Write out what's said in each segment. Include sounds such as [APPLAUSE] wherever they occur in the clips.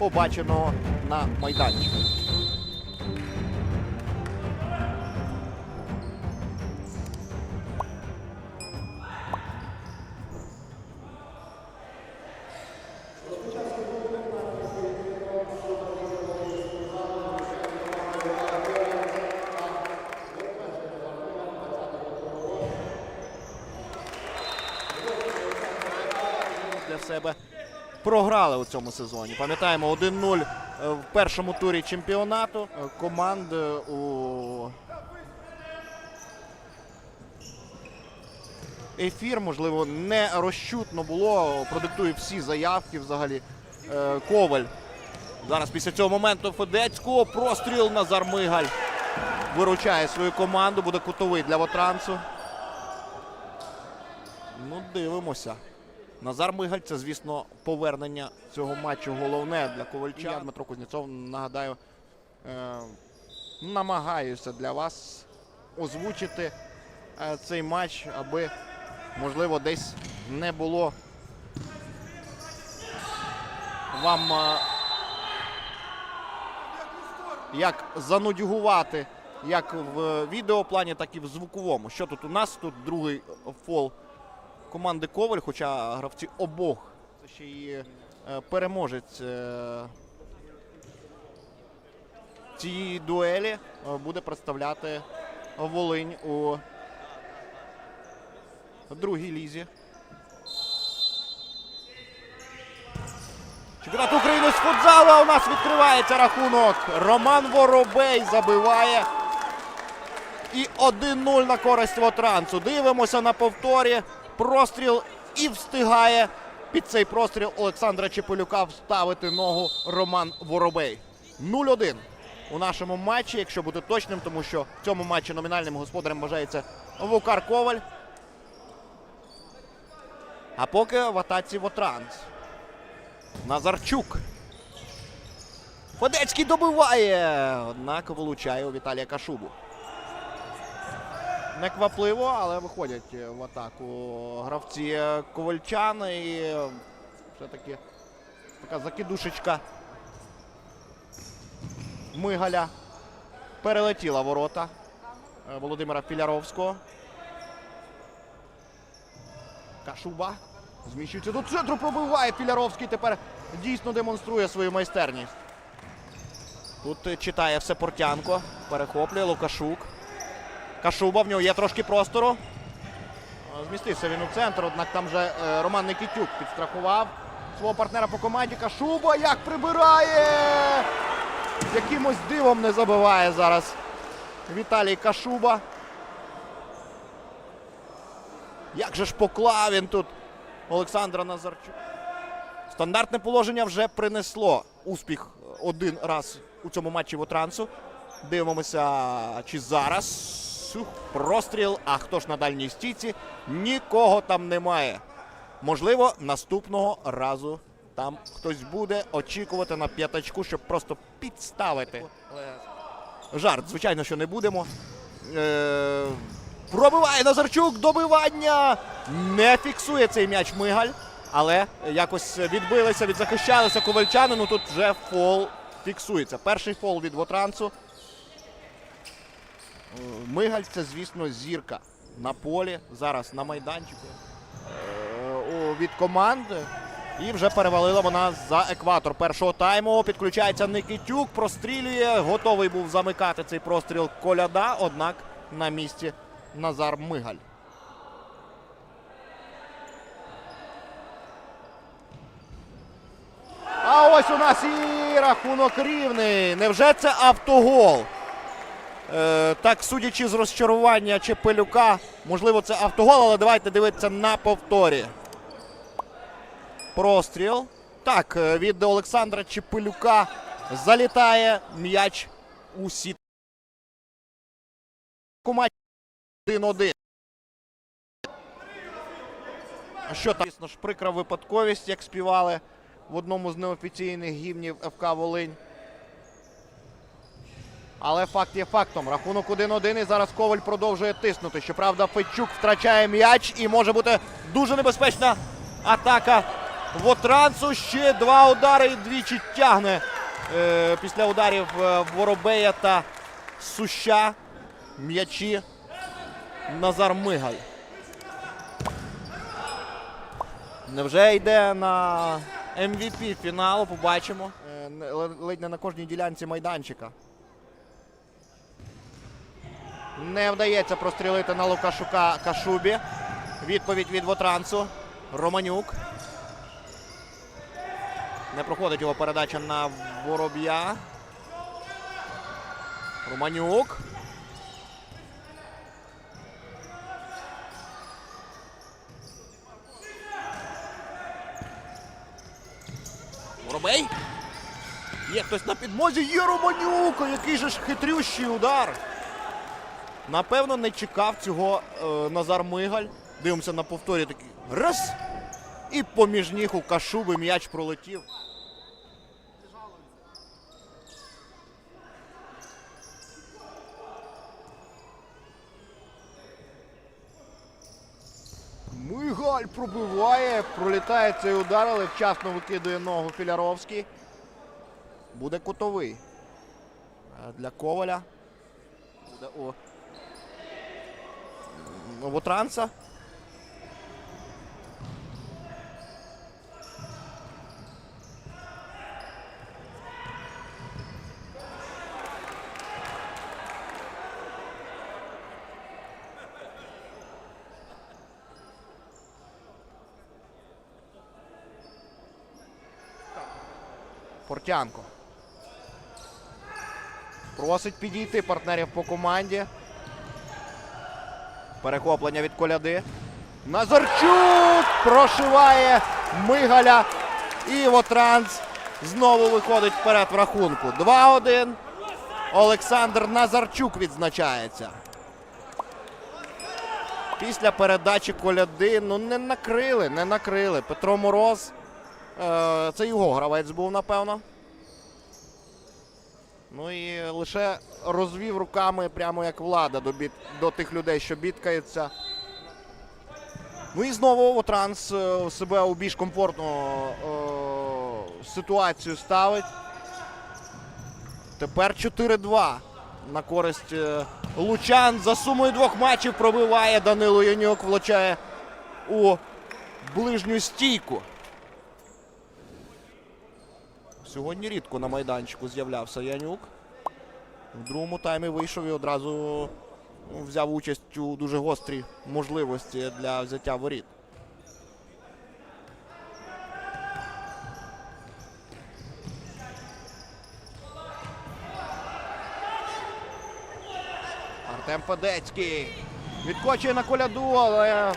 побаченого на майданчику. Програли у цьому сезоні. Пам'ятаємо 1-0 е, в першому турі чемпіонату е, команд у ефір, можливо, не розчутно було. Продиктує всі заявки взагалі. Е, Коваль. Зараз після цього моменту Федецького простріл Назар Мигаль виручає свою команду. Буде кутовий для Вотрансу. Ну, дивимося. Назар Мигаль це, звісно, повернення цього матчу головне для Ковальча. Дмитро Кузнєцов, нагадаю, е, намагаюся для вас озвучити е, цей матч, аби, можливо, десь не було вам е, як занудьгувати як в відеоплані, так і в звуковому. Що тут у нас? Тут другий фол команди Коваль, хоча гравці обох. Це ще і е, переможець е, цієї дуелі е, буде представляти Волинь у другій лізі. Чемпіонат України з футзалу. а У нас відкривається рахунок. Роман Воробей забиває. І 1-0 на користь Вотрансу. Дивимося на повторі. Простріл і встигає під цей простріл Олександра Чепелюка вставити ногу Роман Воробей. 0-1 у нашому матчі, якщо бути точним, тому що в цьому матчі номінальним господарем вважається Вукар Коваль. А поки в атаці Вотранс. Назарчук. Федецький добиває. Однак влучає у Віталія Кашубу. Неквапливо, але виходять в атаку гравці ковальчан. І все-таки така закидушечка Мигаля перелетіла ворота е, Володимира Філяровського. Кашуба. Зміщується до центру, пробиває Філяровський. Тепер дійсно демонструє свою майстерність. Тут е, читає все Портянко. Перехоплює Лукашук. Кашуба, в нього є трошки простору. Е, Змістився він у центр, однак там же е, Роман Никітюк підстрахував свого партнера по команді. Кашуба як прибирає! Якимось дивом не забиває зараз Віталій Кашуба. Як же ж поклав він тут Олександра Назарчук. Стандартне положення вже принесло успіх один раз у цьому матчі Вотрансу. Дивимося, чи зараз. Сух, Простріл. А хто ж на дальній стійці? Нікого там немає. Можливо, наступного разу там хтось буде очікувати на п'ятачку, щоб просто підставити. Жарт, звичайно, що не будемо. Е, пробиває Назарчук, добивання. Не фіксує цей м'яч Мигаль. Але якось відбилися, відзахищалися ковальчани. Ну тут вже фол фіксується. Перший фол від Вотрансу. Е, Мигаль це, звісно, зірка на полі. Зараз на майданчику е, від команди. І вже перевалила вона за екватор першого тайму. Підключається Никитюк, прострілює. Готовий був замикати цей простріл коляда. Однак на місці Назар Мигаль. А ось у нас і рахунок рівний. Невже це автогол? Е, так, судячи з розчарування Чепелюка, можливо, це автогол, але давайте дивитися на повторі. Простріл. Так, е, від Олександра Чепелюка залітає м'яч у сіт. Матч 1-1. Що там? Звісно ж, прикра випадковість, як співали в одному з неофіційних гімнів ФК Волинь. Але факт є фактом. Рахунок 1-1 і зараз Коваль продовжує тиснути. Щоправда, Федчук втрачає м'яч і може бути дуже небезпечна атака Вотрансу. Ще два удари і двічі тягне е, після ударів е, Воробея та Суща. М'ячі Назар Мигаль. Невже йде на MVP фіналу? Побачимо. Е, Ледь не на кожній ділянці майданчика. Не вдається прострілити на Лукашука Кашубі. Відповідь від Вотрансу. Романюк. Не проходить його передача на Вороб'я. Романюк. Воробей. Є хтось на підмозі. Є Романюк! Який же ж хитрющий удар. Напевно, не чекав цього е, Назар Мигаль. Дивимося на повторі такий. Раз. І поміж ніг у Кашуби м'яч пролетів. Мигаль пробиває, пролітає цей удар, але вчасно викидує ногу Філяровський. Буде кутовий. Е, Для Коваля. Буде у Новотранса. Портянко. Просить підійти партнерів по команді. Перехоплення від коляди. Назарчук прошиває Мигаля. І Вотранс знову виходить вперед в рахунку. 2-1. Олександр Назарчук відзначається. Після передачі коляди ну не накрили, не накрили. Петро Мороз. Е, це його гравець був, напевно. Ну і лише розвів руками, прямо як влада до, бід, до тих людей, що бідкаються. Ну і знову Транс себе у більш комфортну е, ситуацію ставить. Тепер 4-2 на користь е, Лучан. За сумою двох матчів пробиває Данило Янюк, влучає у ближню стійку. Сьогодні рідко на майданчику з'являвся Янюк. В другому таймі вийшов і одразу ну, взяв участь у дуже гострій можливості для взяття воріт. Артем Падецький відкочує на коляду, але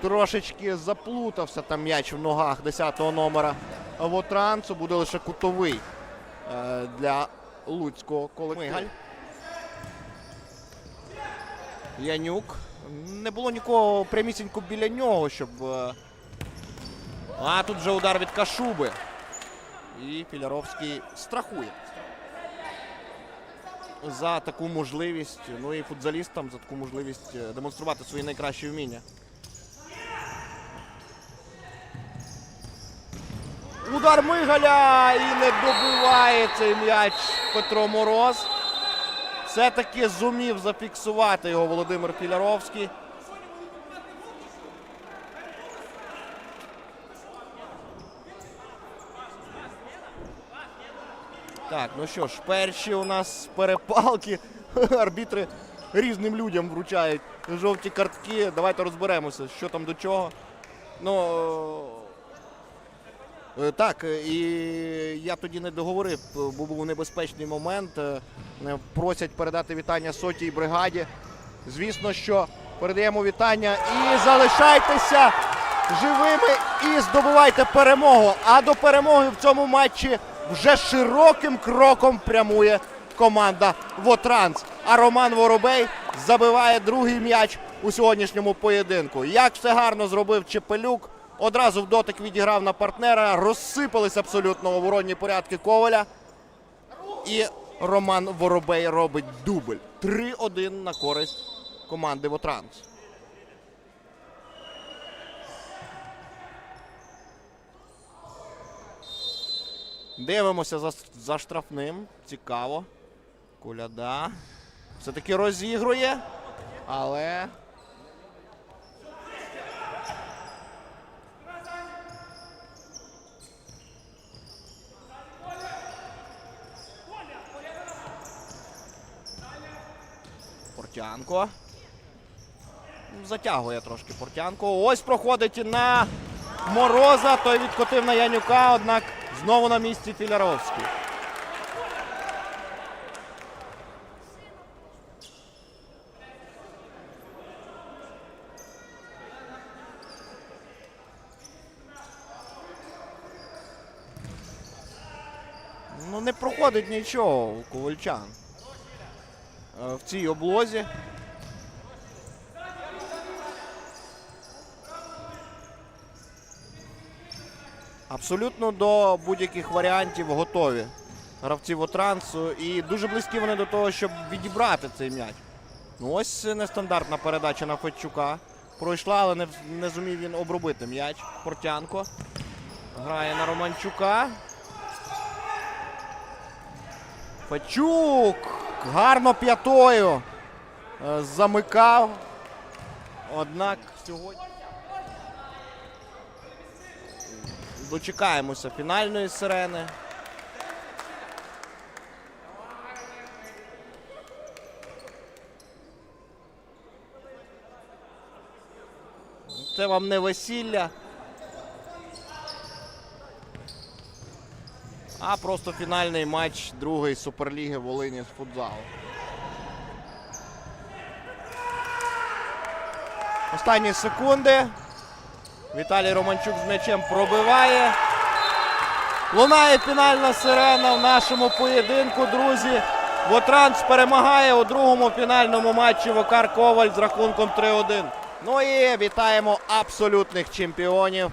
трошечки заплутався там м'яч в ногах 10-го номера Вотрансу. Буде лише кутовий е, для Луцького колективу. Мигаль. Янюк. Не було нікого прямісінько біля нього, щоб. е, А тут вже удар від Кашуби. І Філяровський страхує. За таку можливість, ну і футзалістам за таку можливість е, демонструвати свої найкращі вміння. Удар Мигаля і не добиває цей м'яч Петро Мороз. Все-таки зумів зафіксувати його Володимир Філяровський. Так, ну що ж, перші у нас перепалки. [LAUGHS] Арбітри різним людям вручають жовті картки. Давайте розберемося, що там до чого. Ну. Е, Так, е, і я тоді не договорив, бо був небезпечний момент. Е, Просять передати вітання сотій бригаді. Звісно, що передаємо вітання і залишайтеся живими і здобувайте перемогу. А до перемоги в цьому матчі вже широким кроком прямує команда Вотранс. А Роман Воробей забиває другий м'яч у сьогоднішньому поєдинку. Як все гарно зробив Чепелюк. Одразу в дотик відіграв на партнера. Розсипались абсолютно оборонні порядки Коваля. І Роман Воробей робить дубль. 3-1 на користь команди Вотранс. Дивимося за, за штрафним. Цікаво. Куляда. Все-таки розігрує. Але. Портянко. Затягує трошки Портянко. Ось проходить на Мороза. Той відкотив на Янюка, однак знову на місці Філяровський. Ну, не проходить нічого у ковальчан в цій облозі. Абсолютно до будь-яких варіантів готові гравці Вотрансу. І дуже близькі вони до того, щоб відібрати цей м'яч. Ну ось нестандартна передача на Федчука. Пройшла, але не, не зумів він обробити м'яч. Портянко. Грає на Романчука. Федчук гарно п'ятою е, замикав. Однак сьогодні. Дочекаємося фінальної сирени. Це вам не весілля. А просто фінальний матч другої суперліги Волині з футзалу. Останні секунди. Віталій Романчук з м'ячем пробиває. Лунає фінальна сирена в нашому поєдинку, друзі. Вотранс перемагає у другому фінальному матчі Вокар Коваль з рахунком 3-1. Ну і вітаємо абсолютних чемпіонів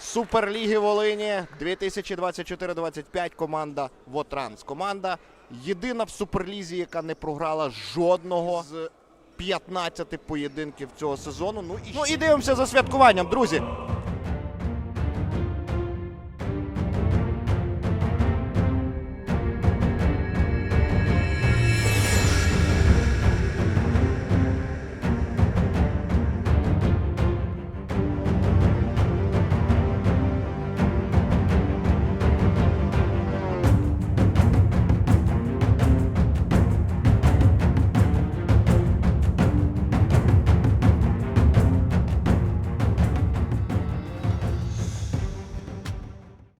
Суперліги Волині 2024-25 команда Вотранс. Команда єдина в Суперлізі, яка не програла жодного з 15 поєдинків цього сезону. Ну і, ну і дивимося за святкуванням, друзі.